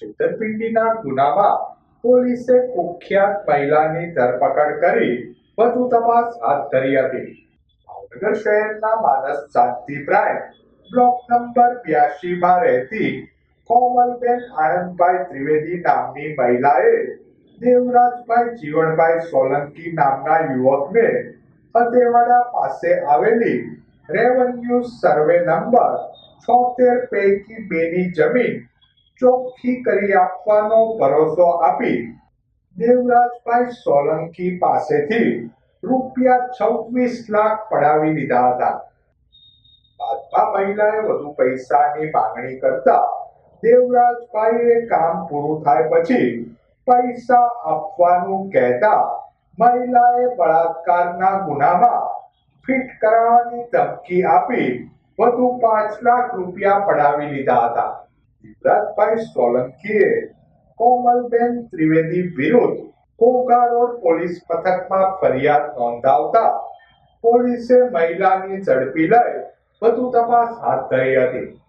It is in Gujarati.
છેતરપિંડીના ગુનામાં પોલીસે કુખ્યાત મહિલાની ધરપકડ કરી વધુ તપાસ હાથ ધરી હતી. ભાવનગર શહેરના માનસ શાંતિ બ્લોક નંબર બ્યાસી રહેતી કોમલબેન આનંદભાઈ ત્રિવેદી નામની મહિલાએ દેવરાજભાઈ જીવણભાઈ સોલંકી નામના યુવકને અદેવાડા પાસે આવેલી રેવન્યુ સર્વે નંબર છોતેર પૈકી બેની જમીન ચોખ્ખી કરી આપવાનો ભરોસો આપી દેવરાજભાઈ સોલંકી પાસેથી રૂપિયા છવ્વીસ લાખ પડાવી લીધા હતા. બાદમાં મહિલાએ વધુ પૈસાની માંગણી કરતા દેવરાજભાઈએ કામ પૂરું થાય પછી પૈસા આપવાનું કહેતા મહિલાએ બળાત્કારના ગુનામાં ફિટ કરાવવાની ધમકી આપી વધુ પાંચ લાખ રૂપિયા પડાવી લીધા હતા. યુવરાજભાઈ સોલંકીએ કોમલબેન ત્રિવેદી વિરુદ્ધ ઘોઘા રોડ પોલીસ મથકમાં ફરિયાદ નોંધાવતા પોલીસે મહિલાની ઝડપી લઈ વધુ તપાસ હાથ ધરી હતી.